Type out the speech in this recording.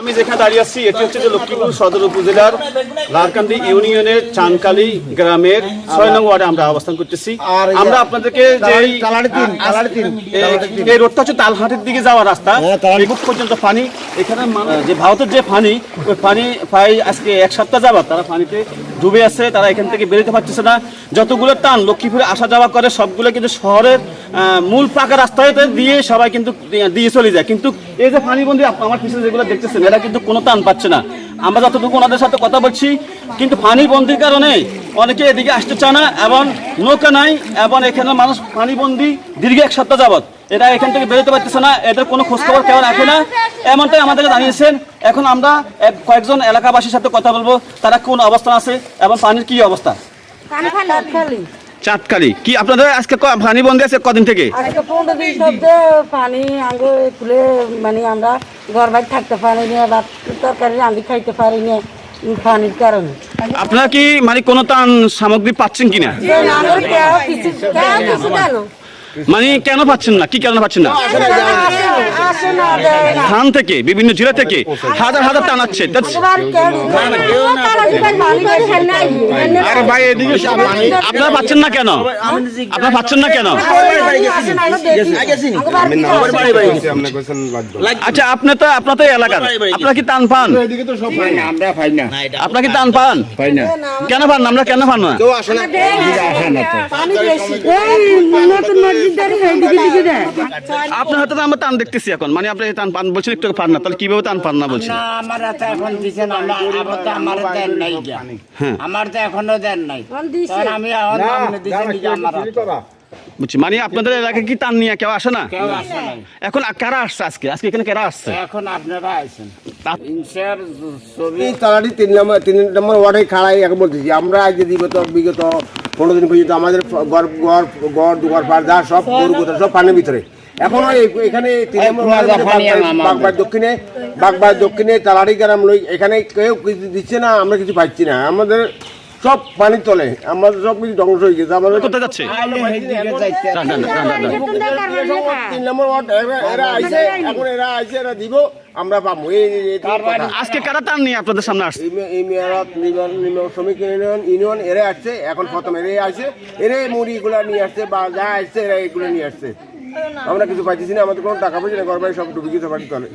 আমি যেখানে দাঁড়িয়ে আছি এটি হচ্ছে যে লক্ষ্মীপুর সদর উপজেলার লারকান্দি ইউনিয়নের চানকালি গ্রামের ছয় নং ওয়ার্ডে আমরা অবস্থান করতেছি। আমরা আপনাদেরকে যে। এই রোডটা হচ্ছে তালহাটের দিকে যাওয়ার রাস্তা। হ্যাঁ, পর্যন্ত পানি। এখানে যে ভারতের যে পানি ওই পানি প্রায় আজকে এক সপ্তাহ যাবার তারা পানিতে ডুবে আছে, তারা এখান থেকে বেরোতে পারতেছে না। যতগুলো টান লক্ষ্মীপুরে আসা যাওয়া করে, সবগুলো কিন্তু শহরের মূল পাকা রাস্তায় দিয়ে সবাই কিন্তু দিয়ে- চলে যায়। কিন্তু এই যে পানিবন্দি আপ- আমার পিছনে যেগুলো দেখতেছেন, এরা কিন্তু কোনো টান পাচ্ছে না। আমরা যতটুকু ওনাদের সাথে কথা বলছি, কিন্তু পানি বন্দির কারণে অনেকে এদিকে আসতে চায় না, এবং নৌকা নাই, এবং এখানে মানুষ পানিবন্দি দীর্ঘ এক সপ্তাহ যাবত এরা এখান থেকে বেরোতে পারতেছে না এদের কোনো খোঁজখবর কেউ রাখে না এমনটাই আমাদেরকে জানিয়েছেন এখন আমরা কয়েকজন এলাকাবাসীর সাথে কথা বলব তারা কোন অবস্থান আছে এবং পানির কি অবস্থা খালি চাঁদকালি কি আপনাদের আজকে পানি বন্দি আছে কদিন থেকে পানি আঙ্গো খুলে মানে আমরা ঘর বাড়ি থাকতে পারি না ভাত তরকারি রাঁধি খাইতে পারি না পানির কারণে আপনারা কি মানে কোনো টান সামগ্রী পাচ্ছেন কিনা মানে কেন পাচ্ছেন না? কি কেন পাচ্ছেন না। ধান থেকে বিভিন্ন জেলা থেকে হাজার হাজার টান আসছে আপনারা পাচ্ছেন না কেন? আপনারা পাচ্ছেন না কেন? আচ্ছা আপনি তো আপনার তো এলাকার। আপনারা কি টান পান? এদিকে তো সব পাই না। আমরা পাই না। আপনারা কি টান পান? কেন পান আমরা কেন পান না? আপনার হাতে তো আমরা টান দেখতেছি এখন মানে আপনি টান পান বলছেন একটু পান না তাহলে কীভাবে টান পান না বলছেন? না আমার হাতে এখন দিছেন আমরা আবার তো আমার দেন নাই গিয়া। আমার তো এখনও দেন নাই। তখন আমি এখন আপনি দিছেন কি আমার বুঝছি মানে আপনাদের এলাকায় কি টান নিয়ে কেউ আসে না? কেউ আসে নাই। এখন কারা আসছে আজকে? আজকে এখানে কারা আসছে? এখন আপনারা তালাটি তিন নম্বর তিন নম্বর ওয়ার্ডে খাড়াই এক বলতেছি আমরা আজ বিগত বিগত পনেরো দিন পর্যন্ত আমাদের গড় গড় গড় দুয়ার পার যা সব গরু সব পানির ভিতরে। এখনও এখানে বাগবার দক্ষিণে বাগবার দক্ষিণে তালাড়ি গ্রাম এখানে কেউ কিছু দিচ্ছে না আমরা কিছু পাচ্ছি না। আমাদের সব পানির তলে। আমাদের সব কিছু ধ্বংস হয়ে গেছে আমাদের কোথায় যাচ্ছে। তিন নম্বর ওয়ার্ড এরা- আইছে এখন এরা আইছে এরা দিব আমরা পাবো। কথা। আজকে কারা টান নিয়ে আপনাদের সামনে আসছে? এই মেয়ারত শ্রমিক ইউনিয়ন ইউনিয়ন এরা আসছে এখন প্রথম এরাই আসছে। এরাই মুড়িগুলা নিয়ে আসছে বা যা আসছে এরা এগুলো নিয়ে আসছে। আমরা কিছু পাইতেছি না আমাদের কোনো টাকা পয়সা না ঘর বাড়ি সব ডুবে গেছে বাড়ি তলে।